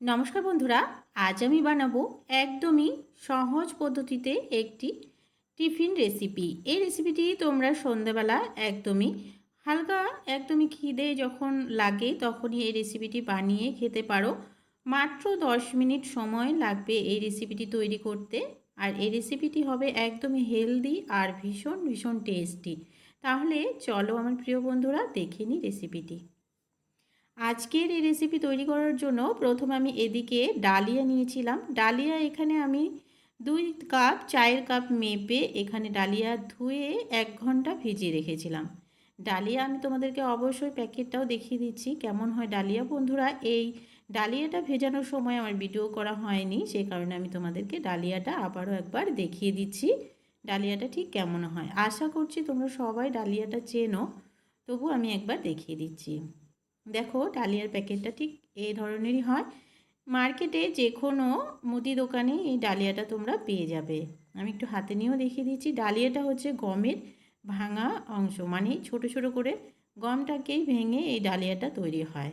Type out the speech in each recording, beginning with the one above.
নমস্কার বন্ধুরা, আজ আমি বানাবো একদমই সহজ পদ্ধতিতে একটি টিফিন রেসিপি। এই রেসিপিটি তোমরা সন্ধ্যাবেলা একদমই হালকা, একদমই খিদে যখন লাগে তখনই এই রেসিপিটি বানিয়ে খেতে পারো। মাত্র দশ মিনিট সময় লাগবে এই রেসিপিটি তৈরি করতে। আর এই রেসিপিটি হবে একদমই হেলদি আর ভীষণ ভীষণ টেস্টি। তাহলে চলো আমার প্রিয় বন্ধুরা, দেখে নিই রেসিপিটি। আজকের এই রেসিপি তৈরি করার জন্য প্রথম আমি এদিকে ডালিয়া নিয়েছিলাম। ডালিয়া এখানে আমি দুই কাপ, চায়ের কাপ মেপে এখানে ডালিয়া ধুয়ে এক ঘণ্টা ভিজিয়ে রেখেছিলাম। ডালিয়া আমি তোমাদেরকে অবশ্যই প্যাকেটটাও দেখিয়ে দিচ্ছি কেমন হয় ডালিয়া। বন্ধুরা, এই ডালিয়াটা ভেজানোর সময় আমার ভিডিও করা হয়নি সেই কারণে আমি তোমাদেরকে ডালিয়াটা আবারও একবার দেখিয়ে দিচ্ছি ডালিয়াটা ঠিক কেমন হয়। আশা করছি তোমরা সবাই ডালিয়াটা চেনো তবু আমি একবার দেখিয়ে দিচ্ছি। দেখো ডালিয়ার প্যাকেটটা ঠিক এই ধরনেরই হয়। মার্কেটে যে কোনো মুদি দোকানে এই ডালিয়াটা তোমরা পেয়ে যাবে। আমি একটু হাতে নিয়েও দেখিয়ে দিচ্ছি। ডালিয়াটা হচ্ছে গমের ভাঙা অংশ। মানে ছোট ছোট করে গমটাকেই ভেঙে এই ডালিয়াটা তৈরি হয়।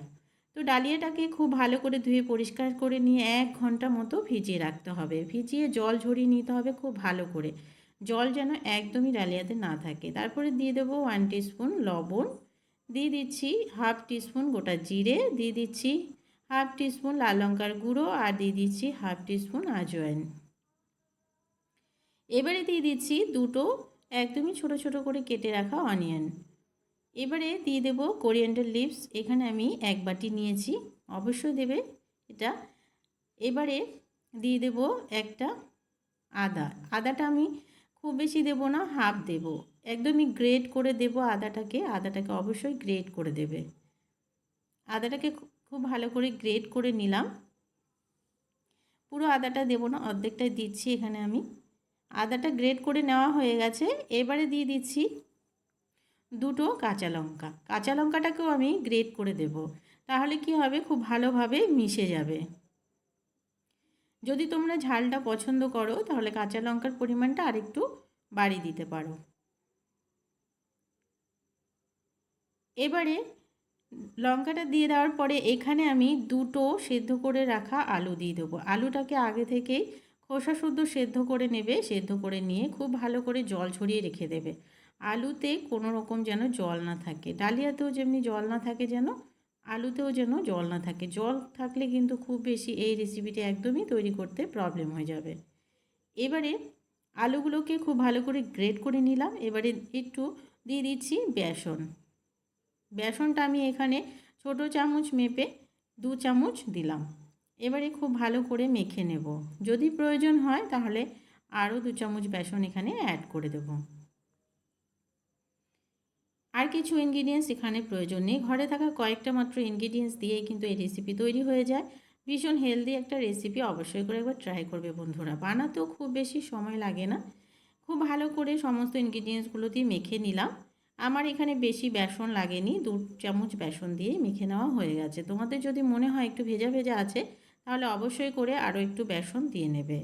তো ডালিয়াটাকে খুব ভালো করে ধুয়ে পরিষ্কার করে নিয়ে এক ঘণ্টা মতো ভিজিয়ে রাখতে হবে। ভিজিয়ে জল ঝরিয়ে নিতে হবে খুব ভালো করে। জল যেন একদমই ডালিয়াতে না থাকে। তারপরে দিয়ে দেবো ওয়ান টিস্পুন লবণ। দিয়ে দিচ্ছি হাফ টিস্পুন গোটা জিরে, দিয়ে দিচ্ছি হাফ টিস্পুন লাল লঙ্কার গুঁড়ো আর দিয়ে দিচ্ছি হাফ টিস্পুন আজওয়াইন। এবারে দিয়ে দিচ্ছি দুটো একদমই ছোট ছোট করে কেটে রাখা অনিয়ন। এবারে দিয়ে দেবো কোরিয়েন্ডার লিভস, এখানে আমি এক বাটি নিয়েছি, অবশ্যই দেবে এটা। এবারে দিয়ে দেব একটা আদা। আদাটা আমি খুব বেশি দেব না, হাফ দেব। একদমই গ্রেট করে দেব আদাটাকে আদাটাকে অবশ্যই গ্রেট করে দেবে। আদাটাকে খুব ভালো করে গ্রেট করে নিলাম। পুরো আদাটা দেব না, অর্ধেকটাই দিচ্ছি এখানে আমি। আদাটা গ্রেট করে নেওয়া হয়ে গেছে, এবারে দিয়ে দিচ্ছি দুটো কাঁচা লঙ্কা। কাঁচা লঙ্কাটাকেও আমি গ্রেট করে দেব, তাহলে কি হবে? খুব ভালোভাবে মিশে যাবে। যদি তোমরা ঝালটা পছন্দ করো, তাহলে কাঁচা লঙ্কার পরিমাণটা আরেকটু বাড়িয়ে দিতে পারো। এবারে লঙ্কাটা দিয়ে দেওয়ার পরে এখানে আমি দুটো সেদ্ধ করে রাখা আলু দিয়ে দেবো। আলুটাকে আগে থেকেই খোসা শুদ্ধ সেদ্ধ করে নেবে, সেদ্ধ করে নিয়ে খুব ভালো করে জল ছড়িয়ে রেখে দেবে। আলুতে কোনো রকম যেন জল না থাকে। ডালিয়াতেও যেমনি জল না থাকে যেন, আলুতেও যেন জল না থাকে। জল থাকলে কিন্তু খুব বেশি এই রেসিপিটি একদমই তৈরি করতে প্রবলেম হয়ে যাবে। এবারে আলুগুলোকে খুব ভালো করে গ্রেট করে নিলাম। এবারে একটু দিয়ে দিচ্ছি বেসন। বেসনটা আমি এখানে ছোট চামচ মেপে দু চামচ দিলাম। এবারে খুব ভালো করে মেখে নেব। যদি প্রয়োজন হয় তাহলে আরও দু চামচ বেসন এখানে অ্যাড করে দেবো। আর কিছু ইনগ্রিডিয়েন্টস এখানে প্রয়োজন নেই। ঘরে থাকা কয়েকটা মাত্র ইনগ্রিডিয়েন্টস দিয়েই কিন্তু এই রেসিপি তৈরি হয়ে যায়। ভীষণ হেলদি একটা রেসিপি অবশ্যই করে একবার ট্রাই করবে বন্ধুরা। বানাতেও খুব বেশি সময় লাগে না। খুব ভালো করে সমস্ত ইনগ্রিডিয়েন্টসগুলো দিয়ে মেখে নিলাম। আমার এখানে বেশি বেসন লাগেনি, দু চামচ বেসন দিয়ে মেখে নেওয়া হয়ে গেছে। তোমাদের যদি মনে হয় একটু ভেজা ভেজা আছে, তাহলে অবশ্যই করে আরও একটু বেসন দিয়ে নেবে।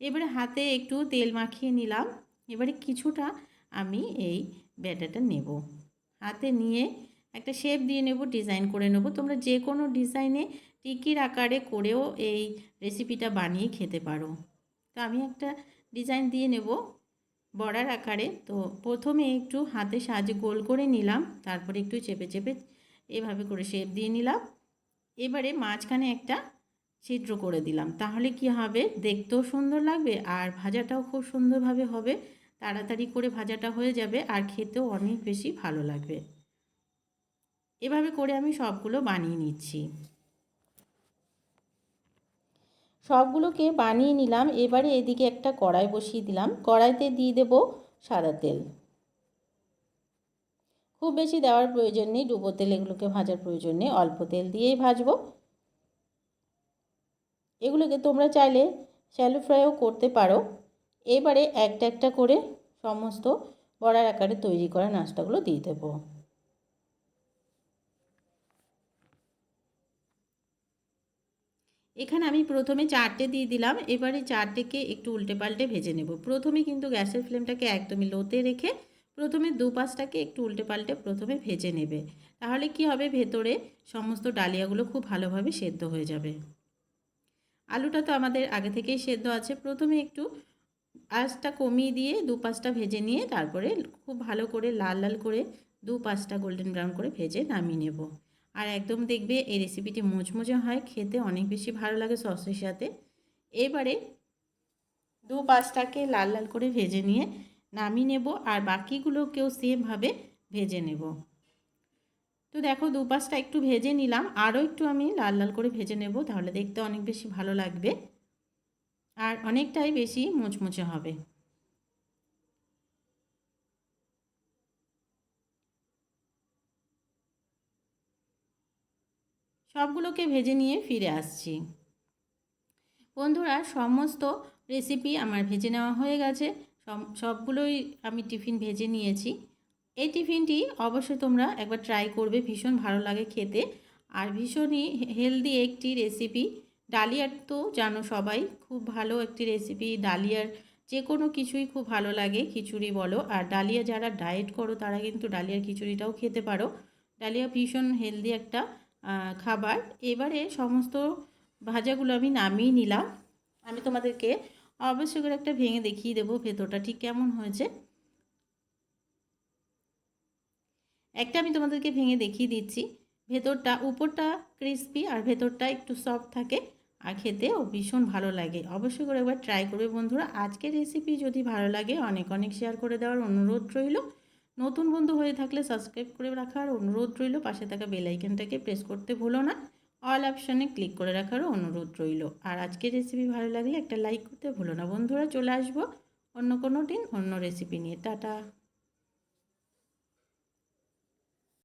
এবারে হাতে একটু তেল মাখিয়ে নিলাম। এবারে কিছুটা আমি এই ব্যাটাটা নেব। হাতে নিয়ে একটা শেপ দিয়ে নেব ডিজাইন করে নেব। তোমরা যে কোনো ডিজাইনে টিকির আকারে করেও এই রেসিপিটা বানিয়ে খেতে পারো। তো আমি একটা ডিজাইন দিয়ে নেব। বড়ার আকারে। তো প্রথমে একটু হাতে সাহায্যে গোল করে নিলাম, তারপরে একটু চেপে চেপে এভাবে করে শেপ দিয়ে নিলাম। এবারে মাঝখানে একটা ছিদ্র করে দিলাম। তাহলে কি হবে? দেখতেও সুন্দর লাগবে আর ভাজাটাও খুব সুন্দরভাবে হবে। তাড়াতাড়ি করে ভাজাটা হয়ে যাবে আর খেতেও অনেক বেশি ভালো লাগবে। এভাবে করে আমি সবগুলো বানিয়ে নিচ্ছি। সবগুলোকে বানিয়ে নিলাম। এবারে এদিকে একটা কড়াই বসিয়ে দিলাম। কড়াইতে দিয়ে দেব সাদা তেল। খুব বেশি দেওয়ার প্রয়োজন নেই। ডুবো তেল এগুলোকে ভাজার প্রয়োজন নেই। অল্প তেল দিয়েই ভাজবো। এগুলোকে তোমরা চাইলে শ্যালো ফ্রাইও করতে পারো। এবারে একটা একটা করে সমস্ত বড়ার আকারে তৈরি করা নাস্তাগুলো দিয়ে দেবো। এখানে আমি প্রথমে চারটে দিয়ে দিলাম, এবারে চারটেকে একটু উল্টে পাল্টে ভেজে নেব। প্রথমে কিন্তু গ্যাসের ফ্লেমটাকে একদমই লোতে রেখে প্রথমে দু পাশটাকে একটু উল্টে পাল্টে প্রথমে ভেজে নেবে। তাহলে কি হবে ভেতরে? সমস্ত ডালিয়াগুলো খুব ভালোভাবে সেদ্ধ হয়ে যাবে। আলুটা তো আমাদের আগে থেকেই সেদ্ধ আছে। প্রথমে একটু আঁচটা কমিয়ে দিয়ে দু পাঁচটা ভেজে নিয়ে তারপরে খুব ভালো করে লাল লাল করে দু পাঁচটা গোল্ডেন ব্রাউন করে ভেজে নামিয়ে নেব। আর একদম দেখবে এই রেসিপিটি মুচমুচে হয়, খেতে অনেক বেশি ভালো লাগে সসের সাথে। এবারে দু পাঁচটাকে লাল লাল করে ভেজে নিয়ে নামিয়ে নেব আর বাকিগুলোকেও সেমভাবে ভেজে নেব। তো দেখো দু পাঁচটা একটু ভেজে নিলাম, আরও একটু আমি লাল লাল করে ভেজে নেব, তাহলে দেখতে অনেক বেশি ভালো লাগবে। আর অনেকটাই বেশি মুচমুচে হবে। সবগুলোকে ভেজে নিয়ে ফিরে আসছি। বন্ধুরা, সমস্ত রেসিপি আমার ভেজে নেওয়া হয়ে গেছে। সবগুলোই আমি টিফিন ভেজে নিয়েছি। এই টিফিনটি অবশ্যই তোমরা একবার ট্রাই করবে, ভীষণ ভালো লাগে খেতে। আর ভীষণই হেলদি একটি রেসিপি ডালিয়ার তো জানো সবাই, খুব ভালো একটি রেসিপি ডালিয়ার যে কোনো কিছুই খুব ভালো লাগে, খিচুড়ি বলো। আর ডালিয়া যারা ডায়েট করো, তারা কিন্তু ডালিয়ার খিচুড়িটাও খেতে পারো। ডালিয়া ভীষণ হেলদি একটা খাবার। এবারে সমস্ত ভাজাগুলো আমি নামিয়ে নিলাম। আমি তোমাদেরকে অবশ্যই করে একটা ভেঙে দেখিয়ে দেবো ভেতরটা, ঠিক কেমন হয়েছে। একটা আমি তোমাদেরকে ভেঙে দেখিয়ে দিচ্ছি। ভেতরটা, উপরটা ক্রিস্পি আর ভেতরটা একটু সফট থাকে আর খেতেও ভীষণ ভালো লাগে। অবশ্যই করে একবার ট্রাই করবে বন্ধুরা। আজকের রেসিপি যদি ভালো লাগে, অনেক অনেক শেয়ার করে দেওয়ার অনুরোধ রইল। নতুন বন্ধু হয়ে থাকলে সাবস্ক্রাইব করে রাখার অনুরোধ রইল। পাশে থাকা বেলাইকনটাকে প্রেস করতে ভুলো না। অল অপশানে ক্লিক করে রাখারও অনুরোধ রইল। আর আজকের রেসিপি ভালো লাগলে একটা লাইক করতে ভুলো না। বন্ধুরা চলে আসব অন্য কোনো দিন অন্য রেসিপি নিয়ে। টাটা!